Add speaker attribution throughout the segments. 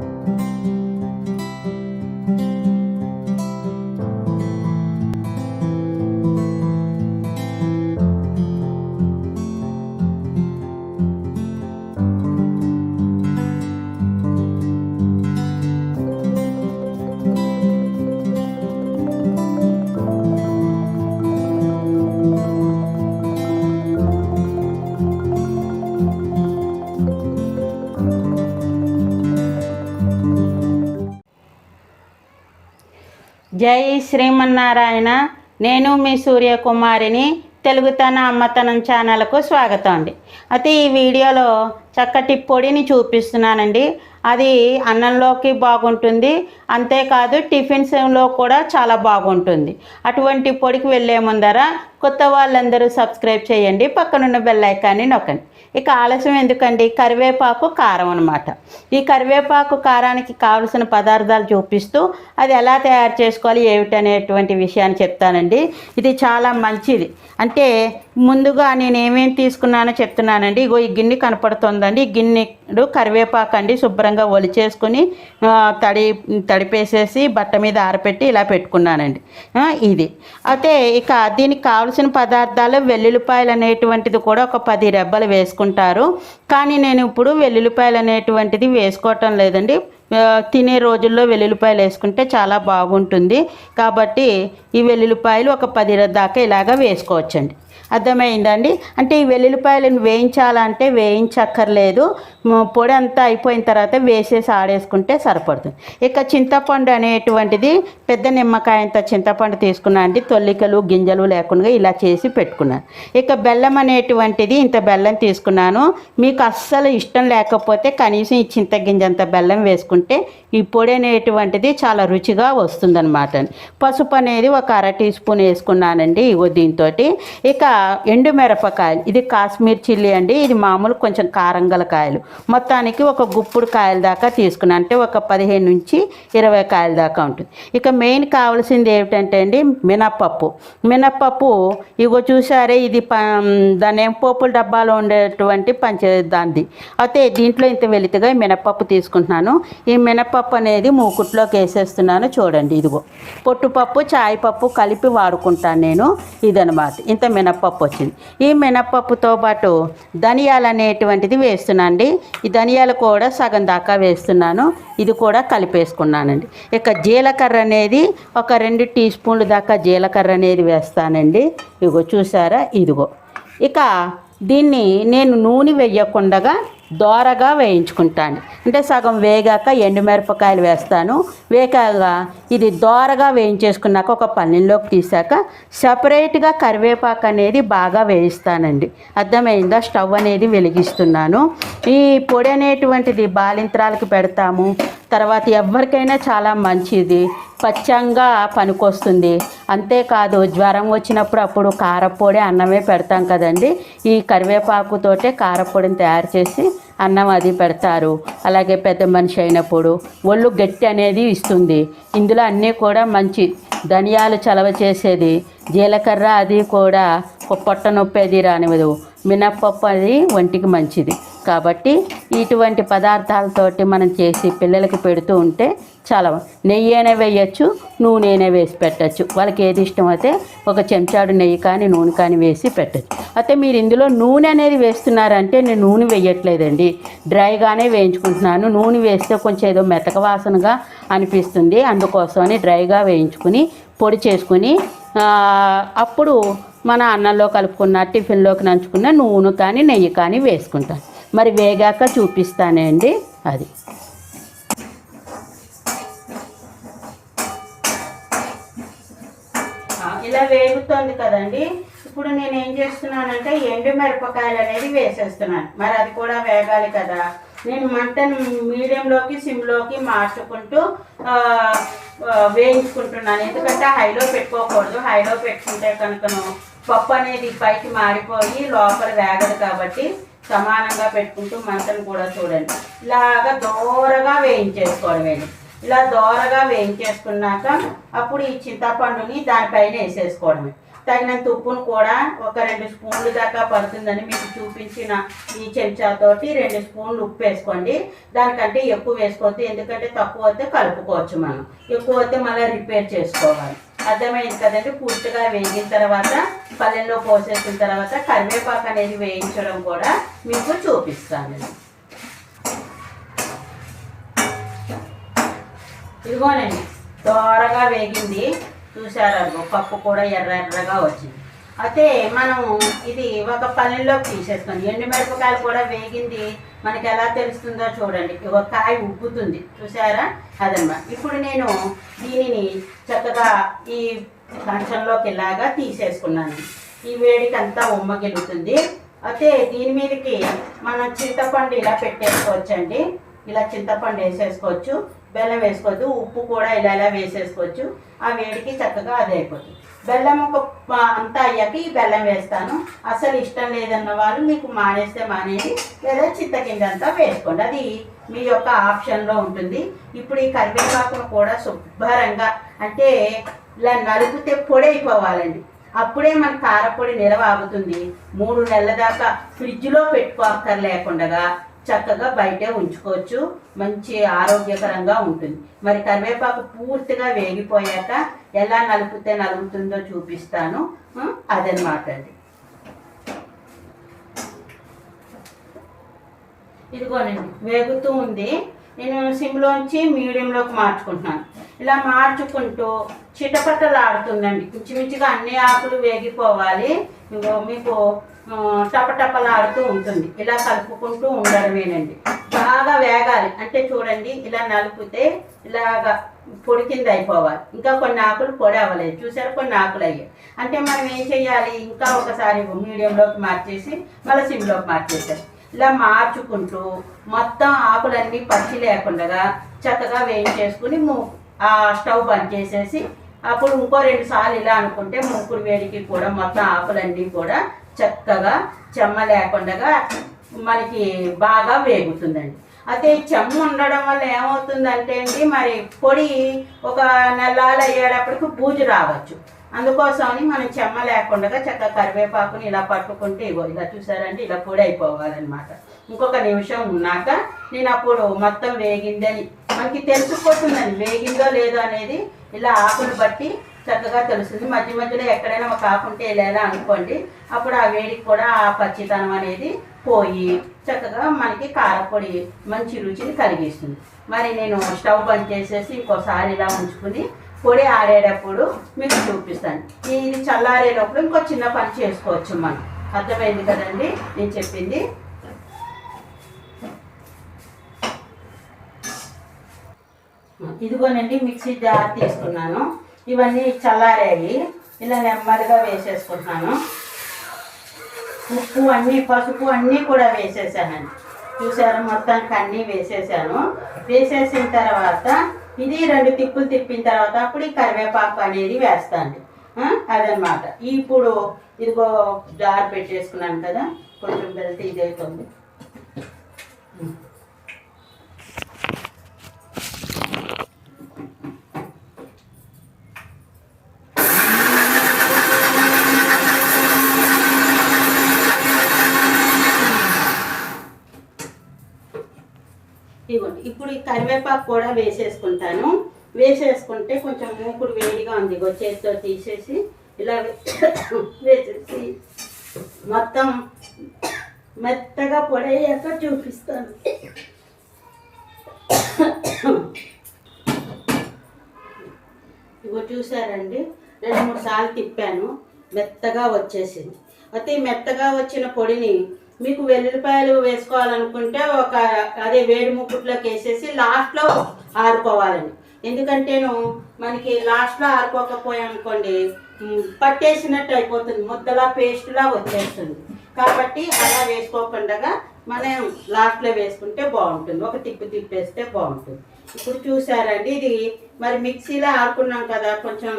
Speaker 1: Thank you. జై శ్రీమన్నారాయణ. నేను మీ సూర్యకుమారిని. తెలుగుతన అమ్మతనం ఛానల్కు స్వాగతం అండి. అయితే ఈ వీడియోలో చక్కటి పొడిని చూపిస్తున్నానండి. అది అన్నంలోకి బాగుంటుంది. అంతేకాదు టిఫిన్స్లో కూడా చాలా బాగుంటుంది. అటువంటి పొడికి వెళ్ళే ముందర కొత్త వాళ్ళందరూ సబ్స్క్రైబ్ చేయండి. పక్కనున్న బెల్ ఐకాన్ని నొక్కండి. ఇక ఆలస్యం ఎందుకండి? కరివేపాకు కారం అనమాట ఈ కరివేపాకు కారానికి కావలసిన పదార్థాలు చూపిస్తూ అది ఎలా తయారు చేసుకోవాలి? ఏమిటనేటువంటి విషయాన్ని చెప్తానండి. ఇది చాలా మంచిది. అంటే ముందుగా నేను ఏమేమి తీసుకున్నానో చెప్తున్నానండి. ఇగో ఈ గిన్నె కనపడుతుందండి. ఈ గిన్నెడు కరివేపాకు అండి. శుభ్రంగా ఒలిచేసుకుని తడి తడిపేసేసి బట్ట మీద ఆరపెట్టి ఇలా పెట్టుకున్నానండి. ఇది. అయితే ఇక దీనికి కావలసిన పదార్థాలు వెల్లుల్లిపాయలు అనేటువంటిది కూడా ఒక పది రెబ్బలు వేసుకుంటారు. కానీ నేను ఇప్పుడు వెల్లుల్లిపాయలు అనేటువంటిది వేసుకోవటం లేదండి. తినే రోజుల్లో వెల్లుల్లిపాయలు వేసుకుంటే చాలా బాగుంటుంది. కాబట్టి ఈ వెల్లుల్లిపాయలు ఒక పది దాకా ఇలాగా వేసుకోవచ్చండి. అర్థమైందండి? అంటే ఈ వెల్లుల్లిపాయలను వేయించాలంటే వేయించక్కర్లేదు. పొడి అంతా అయిపోయిన తర్వాత వేసేసి ఆడేసుకుంటే సరిపడుతుంది. ఇక చింతపండు అనేటువంటిది పెద్ద నిమ్మకాయ అంత చింతపండు తీసుకున్నాను అండి తొల్లికలు గింజలు లేకుండా ఇలా చేసి పెట్టుకున్నాను ఇక బెల్లం అనేటువంటిది ఇంత బెల్లం తీసుకున్నాను. మీకు అస్సలు ఇష్టం లేకపోతే కనీసం ఈ చింతగింజ అంత బెల్లం వేసుకుంటే ఈ పొడి అనేటువంటిది చాలా రుచిగా వస్తుందన్నమాట. పసుపు అనేది ఒక అర టీ స్పూన్ వేసుకున్నానండి ఇగో దీంతో ఇక ఎండు మిరపకాయలు ఇది కాశ్మీర్ చిల్లీ అండి. ఇది మామూలు కొంచెం కారం గల కాయలు. మొత్తానికి ఒక గుప్పుడు కాయల దాకా తీసుకున్నాను అంటే ఒక పదిహేను నుంచి ఇరవై కాయల దాకా ఉంటుంది. ఇక మెయిన్ కావాల్సింది ఏమిటంటే అండి మినప్పప్పు. మినప్పప్పు ఇగో చూసారే ఇది ప దాని పోపుల డబ్బాలో ఉండేటువంటి పంచే దాంది అయితే దీంట్లో ఇంత వెలితిగా మినప్పప్పు తీసుకుంటున్నాను. ఈ మినపప్పు అనేది మూకుట్లోకి వేసేస్తున్నాను చూడండి ఇదిగో. పొట్టుపప్పు చాయ్ పప్పు కలిపి వాడుకుంటాను నేను ఇదనమాట ఇంత మినపప్పు వచ్చింది. ఈ మినప్పప్పుతో పాటు ధనియాలు అనేటువంటిది వేస్తున్నాను అండి ఈ ధనియాలు కూడా సగం దాకా వేస్తున్నాను. ఇది కూడా కలిపేసుకున్నానండి. ఇక జీలకర్ర అనేది ఒక రెండు టీ స్పూన్లు దాకా జీలకర్ర అనేది వేస్తానండి. ఇగో చూసారా? ఇదిగో. ఇక దీన్ని నేను నూనె వెయ్యకుండగా దోరగా వేయించుకుంటాను. అంటే సగం వేగాక ఎండుమిరపకాయలు వేస్తాను. వేగాక ఇది దోరగా వేయించేసుకున్నాక ఒక పన్నెంలోకి తీసాక సపరేట్గా కరివేపాకు అనేది బాగా వేయిస్తానండి. అర్థమైందా? స్టవ్ అనేది వెలిగిస్తున్నాను. ఈ పొడి అనేటువంటిది బాలింత్రాలకి పెడతాము. తర్వాత ఎవరికైనా చాలా మంచిది. పచ్చంగా పనికొస్తుంది. అంతేకాదు జ్వరం వచ్చినప్పుడు అప్పుడు కారపొడి అన్నమే పెడతాం కదండి. ఈ కరివేపాకుతోటే కారపొడిని తయారు చేసి అన్నం అది పెడతారు. అలాగే పెద్ద మనిషి అయినప్పుడు ఒళ్ళు గట్టి అనేది ఇస్తుంది. ఇందులో అన్నీ కూడా మంచి ధనియాలు చలవ చేసేది. జీలకర్ర అది కూడా పొట్ట నొప్పి అది రానివ్వదు. మినప్పప్పు అది ఒంటికి మంచిది. కాబట్టి ఇటువంటి పదార్థాలతోటి మనం చేసి పిల్లలకి పెడుతూ ఉంటే చాలా నెయ్యి అయినా వేయచ్చు నూనె వేసి పెట్టచ్చు. వాళ్ళకి ఏది ఇష్టమైతే ఒక చెంచాడు నెయ్యి కానీ నూనె కానీ వేసి పెట్టచ్చు. అయితే మీరు ఇందులో నూనె అనేది వేస్తున్నారంటే నేను నూనె వేయట్లేదండి. డ్రైగానే వేయించుకుంటున్నాను. నూనె వేస్తే కొంచెం ఏదో మెతక వాసనగా అనిపిస్తుంది. అందుకోసమని డ్రైగా వేయించుకుని పొడి చేసుకుని అప్పుడు మన అన్నంలో కలుపుకున్న టిఫిన్లోకి నంచుకున్న నూనె కానీ నెయ్యి కానీ వేసుకుంటాను. మరి వేగాక చూపిస్తానండి అది. ఇలా వేగుతోంది కదండి. ఇప్పుడు నేను ఏం చేస్తున్నానంటే ఎండు మిరపకాయలు అనేది వేసేస్తున్నాను. మరి అది కూడా వేగాలి కదా. నేను మంటను మీడియంలోకి సిమ్లోకి మార్చుకుంటూ వేయించుకుంటున్నాను. ఎందుకంటే హైలో పెట్టుకోకూడదు. హైలో పెట్టుకుంటే కనుకను పప్పు అనేది పైకి మారిపోయి లోపల వేగదు కాబట్టి సమానంగా పెట్టుకుంటూ మంటను కూడా చూడండి. ఇలాగా దూరగా వేయించేసుకోవడమే ఇలా దోరగా వేయించేసుకున్నాక అప్పుడు ఈ చింతపండుని దానిపైన వేసేసుకోవడమే. తగినంత ఉప్పును కూడా ఒక రెండు స్పూన్లు దాకా పడుతుందని మీకు చూపించిన ఈ చెంచాతోటి రెండు స్పూన్లు ఉప్పు వేసుకోండి. దానికంటే ఎక్కువ వేసుకోవద్దు ఎందుకంటే తక్కువ అయితే కలుపుకోవచ్చు మనం. ఎక్కువ అయితే మళ్ళీ రిపేర్ చేసుకోవాలి. అర్థమైంది కదండి? పూర్తిగా వేగిన తర్వాత పల్లెల్లో పోసేసిన తర్వాత కరివేపాకు అనేది వేయించడం కూడా మీకు చూపిస్తాను. ఇదిగోనండి దోరగా వేగింది. చూసారు పప్పు కూడా ఎర్ర ఎర్రగా వచ్చింది. అయితే మనం ఇది ఒక పనిలోకి తీసేసుకొని ఎండుమిరపకాయలు కూడా వేగింది. మనకి ఎలా తెలుస్తుందో చూడండి. ఒక కాయ ఉబ్బుతుంది. చూసారా? అదన్నమాట ఇప్పుడు నేను దీనిని చక్కగా ఈ కంచంలోకి ఇలాగా తీసేసుకున్నాను. ఈ వేడికి అంతా ఉమ్మగిలుతుంది అయితే దీని మీదకి మనం చింతపండు ఇలా పెట్టేసుకోవచ్చండి. ఇలా చింతపండు వేసేసుకోవచ్చు బెల్లం వేసుకోవచ్చు ఉప్పు కూడా ఇలా ఇలా వేసేసుకోవచ్చు. ఆ వేడికి చక్కగా అది అయిపోతుంది. బెల్లం ఒక అంతా అయ్యాక ఈ బెల్లం వేస్తాను. అసలు ఇష్టం లేదన్న వాళ్ళు మీకు మానేస్తే మానేది లేదా చింతకింద అంతా వేసుకోండి. అది మీ యొక్క ఆప్షన్లో ఉంటుంది. ఇప్పుడు ఈ కరివేపాకును కూడా శుభ్రంగా అంటే ఇలా నలిపితే పొడి అయిపోవాలండి. అప్పుడే మన కారపొడి నిలవ ఆగుతుంది. మూడు నెలల దాకా ఫ్రిడ్జ్లో పెట్టుకోక్కర్లేకుండా చక్కగా బయటే ఉంచుకోవచ్చు. మంచి ఆరోగ్యకరంగా ఉంటుంది. మరి కరివేపాకు పూర్తిగా వేగిపోయాక ఎలా నలుపుతే నలుగుతుందో చూపిస్తాను. అదనమాట అది. ఇదిగోనండి వేగుతూ ఉంది. నేను సిమ్లోంచి మీడియంలోకి మార్చుకుంటున్నాను. ఇలా మార్చుకుంటూ చిటపటలాడుతుందండి. ఇంచుమించుగా అన్ని ఆకులు వేగిపోవాలి. మీకు టపటపలాడుతూ ఉంటుంది. ఇలా కలుపుకుంటూ ఉండడమేనండి. బాగా వేగాలి. అంటే చూడండి ఇలా నలిపితే ఇలాగా పొడి కింద అయిపోవాలి. ఇంకా కొన్ని ఆకులు పొడి అవ్వలేదు. చూసారు? కొన్ని ఆకులు అయ్యాయి. అంటే మనం ఏం చేయాలి? ఇంకా ఒకసారి మీడియంలోకి మార్చేసి మళ్ళీ సిమ్లోకి మార్చేసారు ఇలా మార్చుకుంటూ మొత్తం ఆకులన్నీ పచ్చి లేకుండా చక్కగా వేయించేసుకుని ఆ స్టవ్ బంద్ చేసేసి అప్పుడు ఇంకో రెండు సార్లు ఇలా అనుకుంటే మూకుడు వేడికి కూడా మొత్తం ఆకులన్నీ కూడా చక్కగా చెమ్మ లేకుండా మనకి బాగా వేగుతుందండి. అయితే ఈ చెమ్మ ఉండడం వల్ల ఏమవుతుందంటే అండి మరి పొడి ఒక నెలలు అయ్యేటప్పటికి బూజు రావచ్చు. అందుకోసమని మనం చెమ్మ లేకుండా చక్కగా కరివేపాకుని ఇలా పట్టుకుంటే ఇగో ఇలా చూసారంటే ఇలా పొడి అయిపోవాలన్నమాట. ఇంకొక నిమిషం ఉన్నాక నేను అప్పుడు మొత్తం వేగిందని మనకి తెలిసిపోతుందండి వేగిందో లేదో అనేది ఇలా ఆకులు బట్టి చక్కగా తెలుస్తుంది. మధ్య మధ్యలో ఎక్కడైనా ఒక ఆకు ఉంటే ఇలా అనుకోండి అప్పుడు ఆ వేడికి కూడా ఆ పచ్చితనం అనేది పోయి చక్కగా మనకి కారపొడి మంచి రుచిని కలిగిస్తుంది. మరి నేను స్టవ్ బంద్ చేసేసి ఇంకోసారి ఇలా ఉంచుకుని పొడి ఆడేటప్పుడు మీకు చూపిస్తాను. ఇది చల్లారేటప్పుడు ఇంకో చిన్న పని చేసుకోవచ్చు మనం. అర్థమైంది కదండి? నేను చెప్పింది. ఇదిగోనండి మిక్సీ జార్ తీసుకున్నాను. ఇవన్నీ చల్లారాయి. ఇలా నెమ్మదిగా వేసేసుకుంటున్నాను. ఉప్పు అన్నీ పసుపు అన్నీ కూడా వేసేసానండి. చూసారు మొత్తానికి అన్నీ వేసేసాను. వేసేసిన తర్వాత ఇది రెండు తిప్పులు తిప్పిన తర్వాత అప్పుడు ఈ కరివేపాకు అనేది వేస్తాను. అదనమాట. ఇప్పుడు ఇదిగో జార్ పెట్టేసుకున్నాను కదా కొంచెం వెళ్తే ఇది అవుతుంది ఇదిగోండి ఇప్పుడు ఈ కరివేపాకు కూడా వేసేసుకుంటాను. వేసేసుకుంటే కొంచెం మూకుడు వేడిగా ఉంది. ఇగో చేతితో తీసేసి ఇలా వేసేసి మొత్తం మెత్తగా పొడయ్యాక చూపిస్తాను. ఇగో చూసారండి? రెండు మూడు సార్లు తిప్పాను. మెత్తగా వచ్చేసింది. అయితే ఈ మెత్తగా వచ్చిన పొడిని మీకు వెల్లుల్లిపాయలు వేసుకోవాలనుకుంటే ఒక అదే వేడి ముక్కుట్లోకి వేసేసి లాస్ట్లో ఆరుకోవాలండి. ఎందుకంటేను మనకి లాస్ట్లో ఆరుకోకపోయామనుకోండి పట్టేసినట్టు అయిపోతుంది. ముద్దలా పేస్ట్లా వచ్చేస్తుంది. కాబట్టి అలా వేసుకోకుండా మనం లాస్ట్లో వేసుకుంటే బాగుంటుంది. ఒక తిప్పు తిప్పేస్తే బాగుంటుంది. ఇప్పుడు చూసారండి ఇది మరి మిక్సీలో ఆడుకున్నాం కదా కొంచెం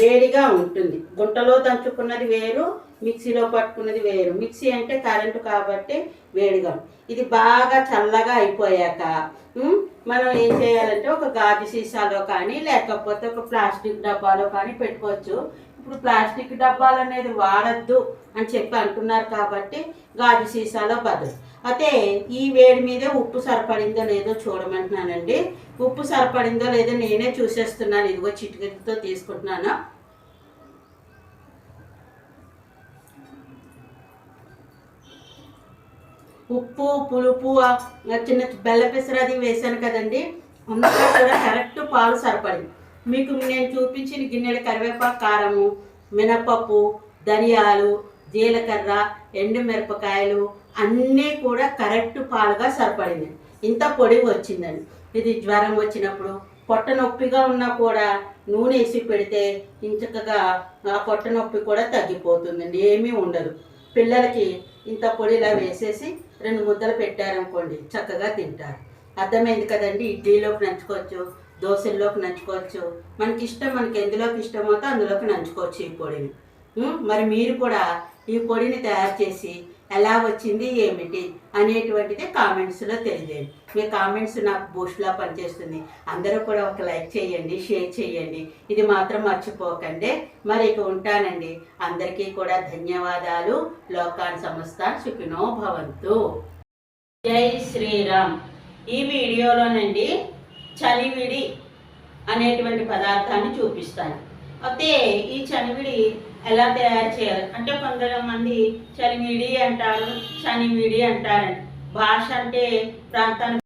Speaker 1: వేడిగా ఉంటుంది. గుంటలో దంచుకున్నది వేరు మిక్సీలో పట్టుకున్నది వేరు. మిక్సీ అంటే కరెంటు కాబట్టి వేడిగా. ఇది బాగా చల్లగా అయిపోయాక మనం ఏం చేయాలంటే ఒక గాజు సీసాలో కానీ లేకపోతే ఒక ప్లాస్టిక్ డబ్బాలో కానీ పెట్టుకోవచ్చు. ఇప్పుడు ప్లాస్టిక్ డబ్బాలు అనేది వాడద్దు అని చెప్పి అంటున్నారు కాబట్టి గాజు సీసాలో బదులు. అయితే ఈ వేడి మీద ఉప్పు సరిపడిందో లేదో చూడమంటున్నానండి. ఉప్పు సరిపడిందో లేదో నేనే చూసేస్తున్నాను. ఇదిగో చిటికతో తీసుకుంటున్నాను. ఉప్పు పులుపు చిన్న బెల్లపెసర అది వేసాను కదండి. అందులో కూడా కరెక్ట్ పాలు సరిపడింది. మీకు నేను చూపించిన గిన్నెల కరివేపాకు కారము మినపప్పు ధనియాలు జీలకర్ర ఎండు మిరపకాయలు అన్నీ కూడా కరెక్ట్ పాలుగా సరిపడింది. ఇంత పొడి వచ్చిందండి. ఇది జ్వరం వచ్చినప్పుడు పొట్ట నొప్పిగా ఉన్నా కూడా నూనె వేసి పెడితే ఇంచకగా ఆ పొట్ట నొప్పి కూడా తగ్గిపోతుందండి. ఏమీ ఉండదు. పిల్లలకి ఇంత పొడిలా వేసేసి రెండు ముద్దలు పెట్టారనుకోండి చక్కగా తింటారు. అర్థమైంది కదండి? ఇడ్లీలోకి నంచుకోవచ్చు దోశల్లోకి నంచుకోవచ్చు. మనకి ఇష్టం మనకి ఎందులోకి ఇష్టమవుతో అందులోకి నంచుకోవచ్చు ఈ పొడిని. మరి మీరు కూడా ఈ పొడిని తయారు చేసి ఎలా వచ్చింది ఏమిటి అనేటువంటిది కామెంట్స్లో తెలియజేయండి. మీ కామెంట్స్ నాకు బూస్ట్లా పనిచేస్తుంది. అందరూ కూడా ఒక లైక్ చేయండి షేర్ చేయండి. ఇది మాత్రం మర్చిపోకండి. మరి ఇక ఉంటానండి. అందరికీ కూడా ధన్యవాదాలు. లోకాన్ సంస్థ సుఖినో భవంతు. జై శ్రీరామ్. ఈ వీడియోలోనండి చలివిడి అనేటువంటి పదార్థాన్ని చూపిస్తాను. అయితే ఈ చనివిడి ఎలా తయారు చేయాలి? అంటే కొంతమంది చలిమిడి అంటారు చనిమిడి అంటారండి భాష అంటే ప్రాంతానికి